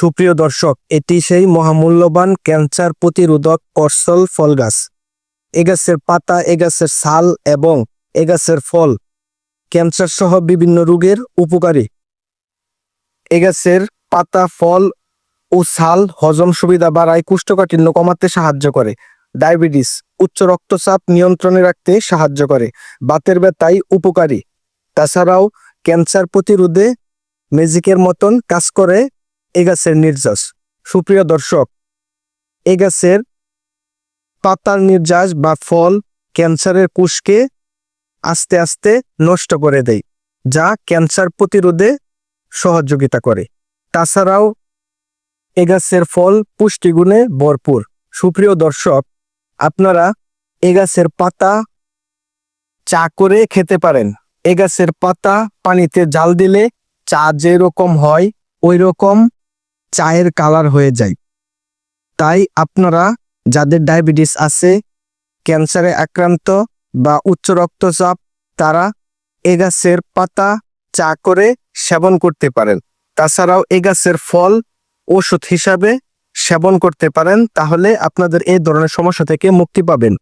সুপ্রিয় দর্শক, এটি সেই মহামূল্যবান ক্যান্সার প্রতিরোধক করসল ফল গাছ। এ গাছের পাতা, এ গাছের ছাল এবং এ গাছের ফল ক্যান্সার সহ বিভিন্ন রোগের উপকারী। এ গাছের পাতা, ফল ও ছাল হজম সুবিধা বাড়ায় কুষ্ঠকাঠিন্য কমাতে সাহায্য করে। ডায়াবেটিস, উচ্চ রক্তচাপ নিয়ন্ত্রণে রাখতে সাহায্য করে। বাতের ব্যথায় উপকারী। তাছাড়াও ক্যান্সার প্রতিরোধে ম্যাজিকের মতন কাজ করে এ গাছের নির্যাস। সুপ্রিয় দর্শক, এ গাছের পাতার নির্যাস বা ফল ক্যান্সারের কোষকে আস্তে আস্তে নষ্ট করে দেয়, যা ক্যান্সার প্রতিরোধে সহযোগিতা করে। তাছাড়াও এ গাছের ফল পুষ্টিগুণে ভরপুর। সুপ্রিয় দর্শক, আপনারা এ গাছের পাতা চা করে খেতে পারেন। এ গাছের পাতা পানিতে জাল দিলে চা যেরকম হয় ওই রকম চায়ের কালার হয়ে যায়। তাই আপনারা যাদের ডায়াবেটিস আছে ক্যান্সারে আক্রান্ত বা উচ্চ রক্তচাপ, তারা এ গাছের পাতা চা করে সেবন করতে পারেন। তাছাড়াও এ গাছের ফল ওষুধ হিসাবে সেবন করতে পারেন, তাহলে আপনাদের এই ধরনের সমস্যা থেকে মুক্তি পাবেন।